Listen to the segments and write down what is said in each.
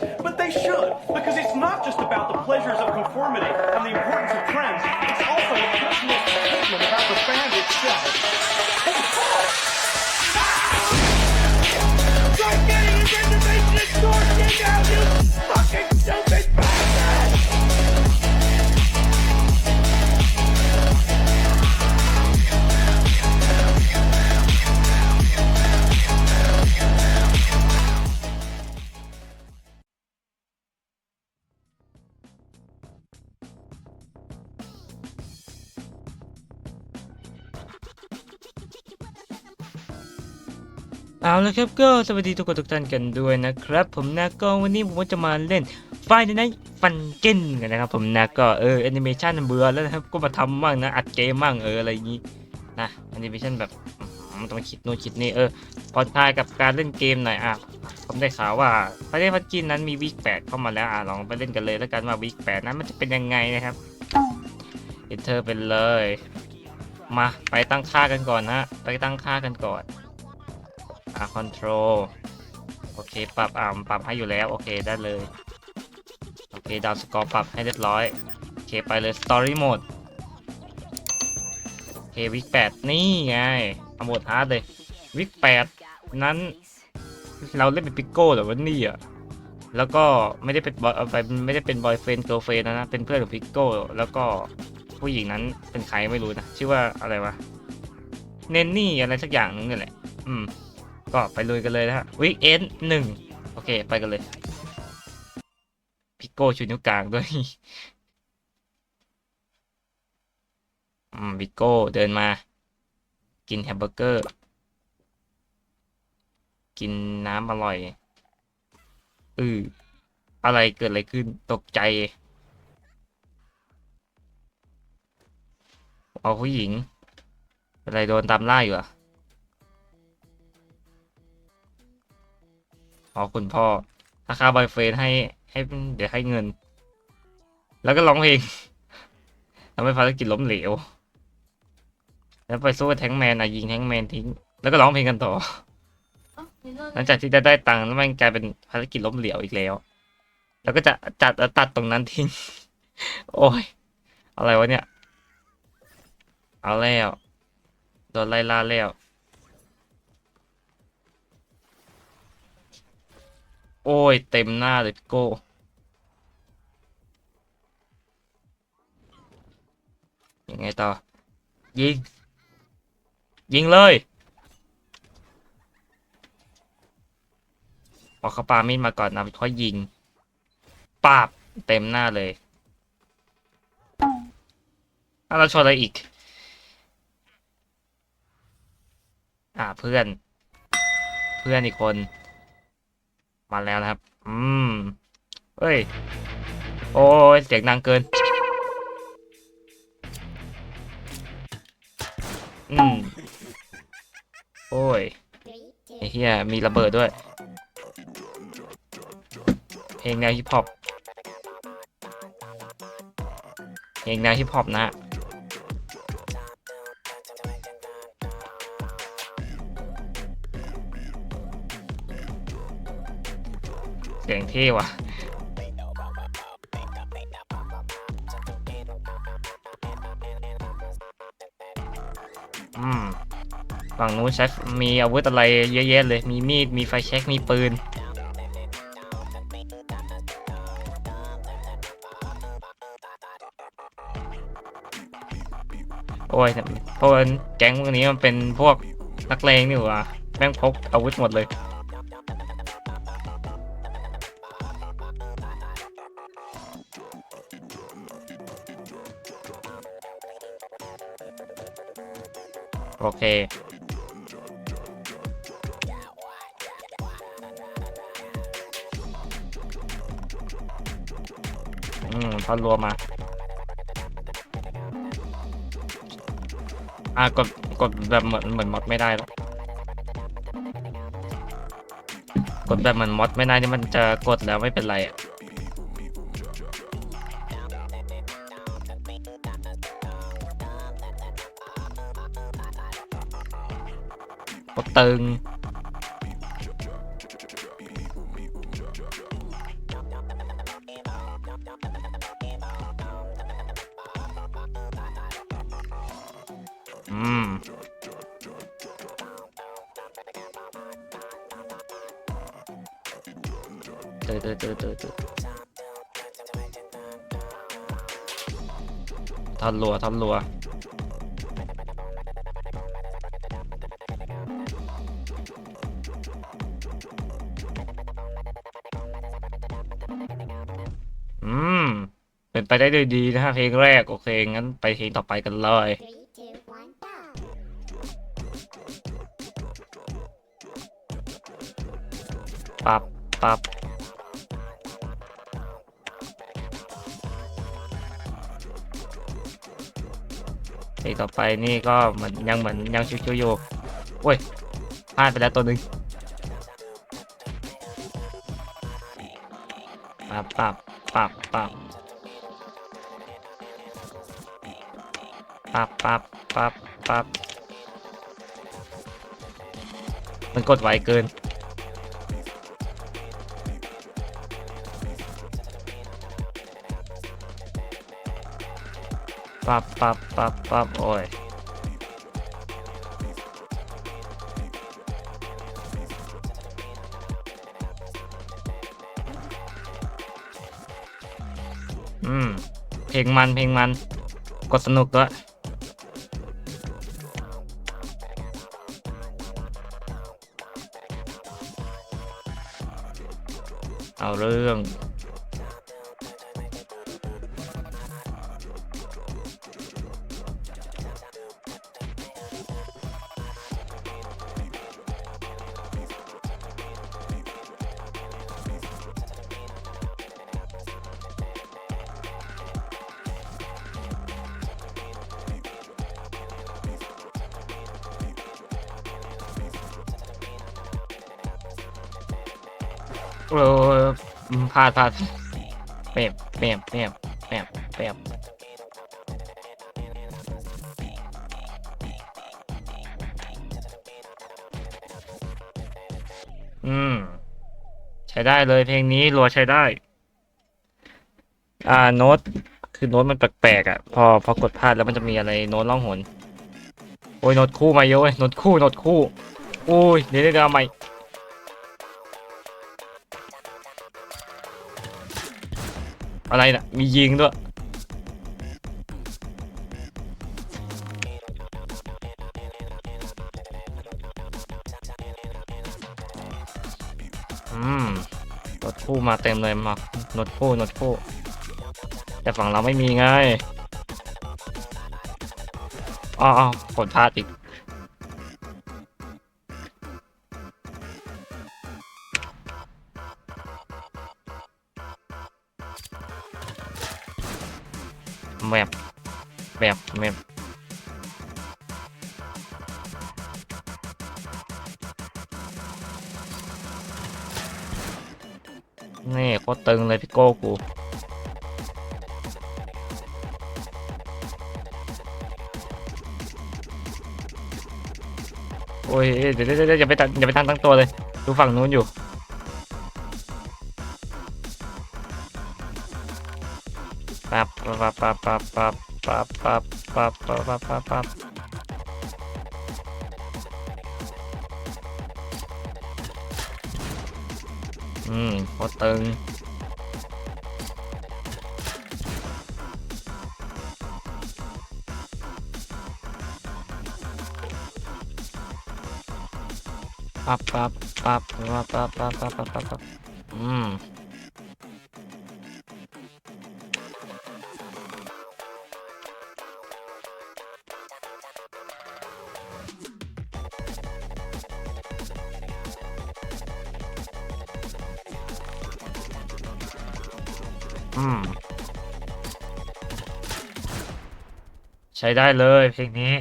But they should, because it's not just about the pleasures of conformity and the importance of trends. It's also a personal statement about the band itself. Start getting his information and out, you เอาละครับก็สวัสดีทุกคนทุกท่านกันด้วยนะครับ ผมนะก็วันนี้ผมก็จะมาเล่นไฟในไนฟันเก้นกันนะครับ ผมนะก็เออแอนิเมชันเบื่อแล้วนะครับก็มาทำบ้างนะอัดเกมบ้างเอออะไรอย่างนี้นะแอนิเมชันแบบต้องคิดโน้นคิดนี่เออผ่อนคลายกับการเล่นเกมหน่อยอะผมได้ข่าวว่าประเทศพันกินนั้นมีวีคแปดเข้ามาแล้วอะลองไปเล่นกันเลยแล้วกันว่าวีคแปดนั้นมันจะเป็นยังไงนะครับเอนเตอร์เป็นเลย มาไปตั้งค่ากันก่อนนะไปตั้งค่ากันก่อน อ่าคอนโทรลโอเค ปรับอ่าปรับให้อยู่แล้ว โอเค ได้เลย โอเค ดาวสกอร์ปรับให้เรียบร้อย โอเค ไปเลย Story Mode โอเค วิกแปดนี่ไงเอาหมดฮาร์ดเลย วิกแปดนั้น เราเล่นเป็นปิโก้แต่ว่านี่อะแล้วก็ไม่ได้เป็นบอยไปไม่ได้เป็นบอยเฟนเกิร์ลเฟนนะนะ เป็นเพื่อนของพิกโก้ แล้วก็ผู้หญิงนั้นเป็นใครไม่รู้นะ ชื่อว่าอะไรวะ เนนนี่อะไรสักอย่างนึงนี่แหละ อืม ก็ไปลุยกันเลยนะฮะวิกเอนหนึ่งโอเคไปกันเลย พิโก้ชูนิ้วกลางด้วยอืมพิโก้เดินมา กินแฮมเบอร์เกอร์ กินน้ำอร่อยอืออะไรเกิดอะไรขึ้นตกใจ เอาผู้หญิง อะไรโดนตามล่าอยู่อะ อ๋อคุณพ่อราคาบอยเฟรนให้ให้เดี๋ยวให้เงิน แล้วก็ร้องเพลงทำให้ภารกิจล้มเหลว แล้วไปสู้กับแทงก์แมนอะยิงแทงก์แมนทิ้ง แล้วก็ร้องเพลงกันต่อ หลังจากที่จะได้ตังค์แล้วมันกลายเป็นภารกิจล้มเหลวอีกแล้ว แล้วก็จะจัดตัดตรงนั้นทิ้ง โอ้ย อะไรวะเนี่ย เอาแล้ว โดนไล่ล่าแล้ว โอ้ย เต็มหน้าเลยพี่โก้ยังไงต่อ ยิง ยิงเลยออกเขาปามีดมาก่อนนะค่อยยิงปาบเต็มหน้าเลยอะเราชนอะไรอีก อ่าเพื่อน เพื่อนอีกคน มาแล้วนะครับ อืมเฮ้ย โอ้ยเสียงดังเกิน อืม โอ้ยไอ้เหี้ยมีระเบิดด้วย เพลงแนวฮิปฮอปเพลงแนวฮิปฮอปนะ สียงเท่ว่ะอืมฝั่งนู้นใช้มีอาวุธอะไรเยอะแยะเลย มีมีด มีไฟแช็ก มีปืน โอ้ยเพราะว่าแก๊งพวกนี้มันเป็นพวกนักเลงนี่หว่าแม่งพกอาวุธหมดเลย โอเค อืมพอรวมมา อะกด กดแบบเหมือนเหมือนมอดไม่ได้แล้ว กดแบบเหมือนมอดไม่ได้นี่มันจะกดแล้วไม่เป็นไรอะ ปเตึงอืมเตยเตยเตยเตยเตยทันรัวทันรัว ไปได้ด้วยดีนะฮะเพลงแรก โอเค งั้นไปเพลงต่อไปกันเลยปับปับเพลงต่อไปนี่ก็เหมือนยังเหมือนยังชิวๆอยู่โอ้ยพลาดไปแล้วตัวหนึ่งปับปับปับปับ ปับปับปับปับมันกดไวเกิน ปับปับปับปับโอ้ยอืม เพลงมันเพลงมัน กดสนุกด้วย โอ้ยพลาดพลาดเปบเปบเปบเปบเปบอืม ใช้ได้เลยเพลงนี้รัวใช้ได้ อ่าโน้ตคือโน้ตมันแปลกๆอะ พอพอกดพลาดแล้วมันจะมีอะไรโน้ตล่องหนโอ้ยโน้ตคู่มาเยอะเว้ยโน้ตคู่โน้ตคู่โอ้ยเดี๋ยวเดี๋ยวเอาใหม่ อะไรนะมียิงด้วย อืมรถคู่มาเต็มเลยมารถคู่รถคู่ แต่ฝั่งเราไม่มีไงอ้าวอ้าวกดพลาดอีก แมปแมปแมปนี่โคตรตึงเลยพี่โก้กูโอ้ยเดี๋ยวเดี๋ยวเดี๋ยวอย่าไปตันอย่าไปทันตั้งตัวเลย ดูฝั่งนู้นอยู่ ปั๊บปั๊บปั๊บปั๊บปั๊บปั๊บปั๊บปั๊บปั๊บปั๊บปั๊บอืมโคตรตึงปั๊บปั๊บปั๊บปั๊บปั๊บปั๊บปั๊บปั๊บปั๊บอืม อืม ใช้ได้เลยเพลงนี้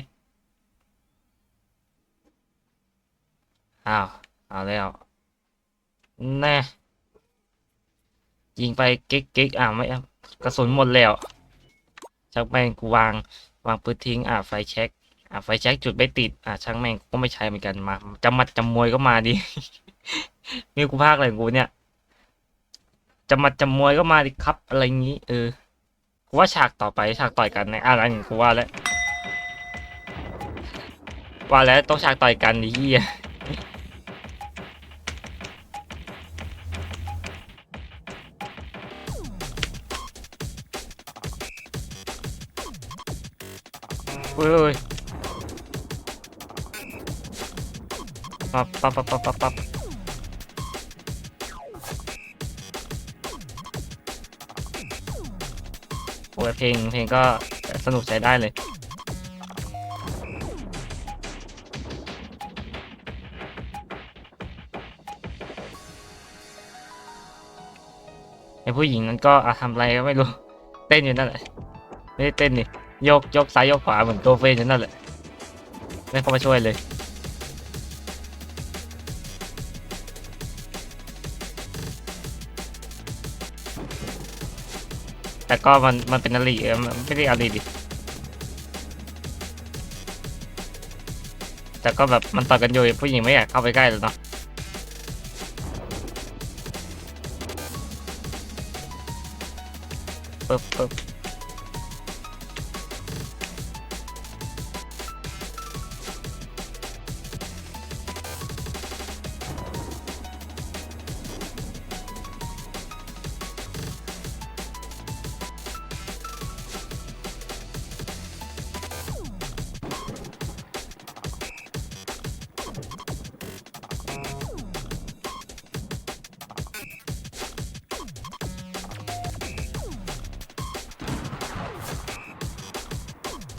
อ้าว เอาแล้ว แน่ ยิงไปเก๊กเก๊กอะไม่เอากระสุนหมดแล้วช่างแม่งกูวาง วางปืนทิ้ง อะไฟแช็กอะไฟแช็กจุดไม่ติด อะช่างแม่งก็ไม่ใช้เหมือนกันมาจำมัดจำมวยก็มาดิ นี่กูพากอะไรกูเนี่ย จะมาจะมวยก็มาดิครับ อะไรอย่างี้ เออว่าฉากต่อไปฉากต่อยกันในอะไรอย่างนี้กูว่าแล้วว่าแล้วต้องฉากต่อยกันดิเฮียเฮ้ยปั๊บปั๊บปั๊บปั๊บปั๊บ อ้ยเพลงเพลงก็สนุกใช้ได้เลยไอผู้หญิงนั้นก็อะทำอะไรก็ไม่รู้ เต้นอยู่นั่นแหละ ไม่ได้เต้นนี่ยกยกซ้ายยกขวาเหมือนโกเฟนอยู่นั่นแหละ ไม่เข้ามาช่วยเลย แต่ก็มันมันเป็นอลีเออไม่ได้อลีดิแต่ก็แบบมันต่อกันอยู่ผู้หญิงไม่อยากเข้าไปใกล้เลยเนาะปึ๊บปึ๊บ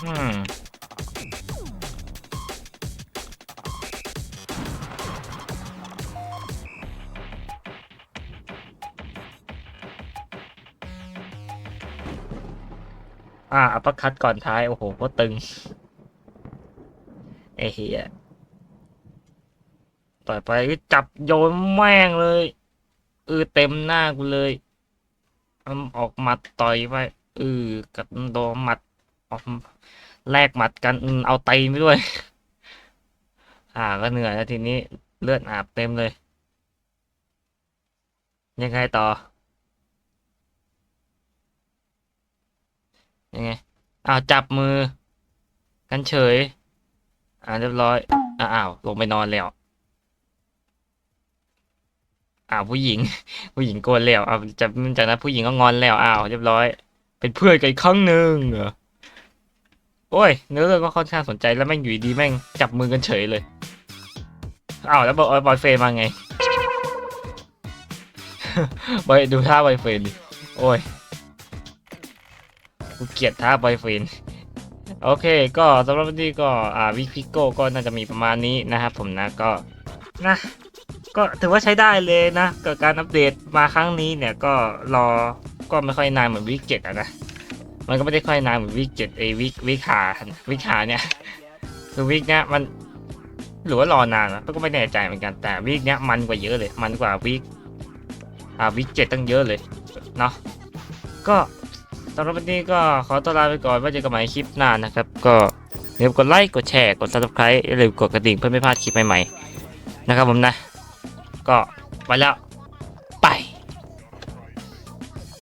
อืมอ่าอัปเปอร์คัดก่อนท้าย โอ้โหโคตรตึง ไอ้เหี้ยต่อยไปจับโยนแม่งเลยเออเต็มหน้ากูเลยมันออกหมัดต่อยไปเออกับโดนหมัด แลกหมัดกันเอาไตีนไปด้วย อ่าก็เหนื่อยแล้วทีนี้เลือดอาบเต็มเลย ยังไงต่อ ยังไงอ้าวจับมือ กันเฉย อ่าเรียบร้อยอ้าวลงไปนอนแล้วอ้าวผู้หญิง ผู้หญิงโกนแล้วอ้าวจากจากนั้นผู้หญิงก็งอนแล้วอ้าวเรียบร้อย เป็นเพื่อนกันครั้งหนึ่งเหรอ โอ้ยเนื้อเรื่องก็ค่อนข้างสนใจแล้วแม่งอยู่ดีแม่งจับมือกันเฉยเลยอ้าวแล้วบอยบอยเฟรนมาไงบอยดูท่าบอยเฟรนดิโอ้ยกูเกลียดท่าบอยเฟรนโอเค ก็สำหรับวันนี้ก็อ่าวิพิโก้ก็น่าจะมีประมาณนี้นะครับผมนะก็นะก็ถือว่าใช้ได้เลยนะกับการอัปเดตมาครั้งนี้เนี่ยก็รอก็ไม่ค่อยนานเหมือนวิกเจ็ดอะนะ มันก็ไม่ได้ค่อยนานเหมือนวิกเจ็ดเอวิกวิกขาวิกขาเนี่ยคือวิกเนี้ยมันหรือว่ารอนานนะก็ไม่แน่ใจเหมือนกันแต่วิกเนี้ยมันกว่าเยอะเลย มันกว่าวิกอ่าวิกเจ็ดตั้งเยอะเลยเนาะก็สำหรับวันนี้ก็ขอตัวลาไปก่อนว้เจอกันใหม่คลิปหน้านะครับ ก็อย่าลืมกดไลค์กดแชร์กด subscribe อย่าลืมกดกระดิ่งเพื่อไม่พลาดคลิปใหม่ๆนะครับผมนะ ก็ไปแล้ว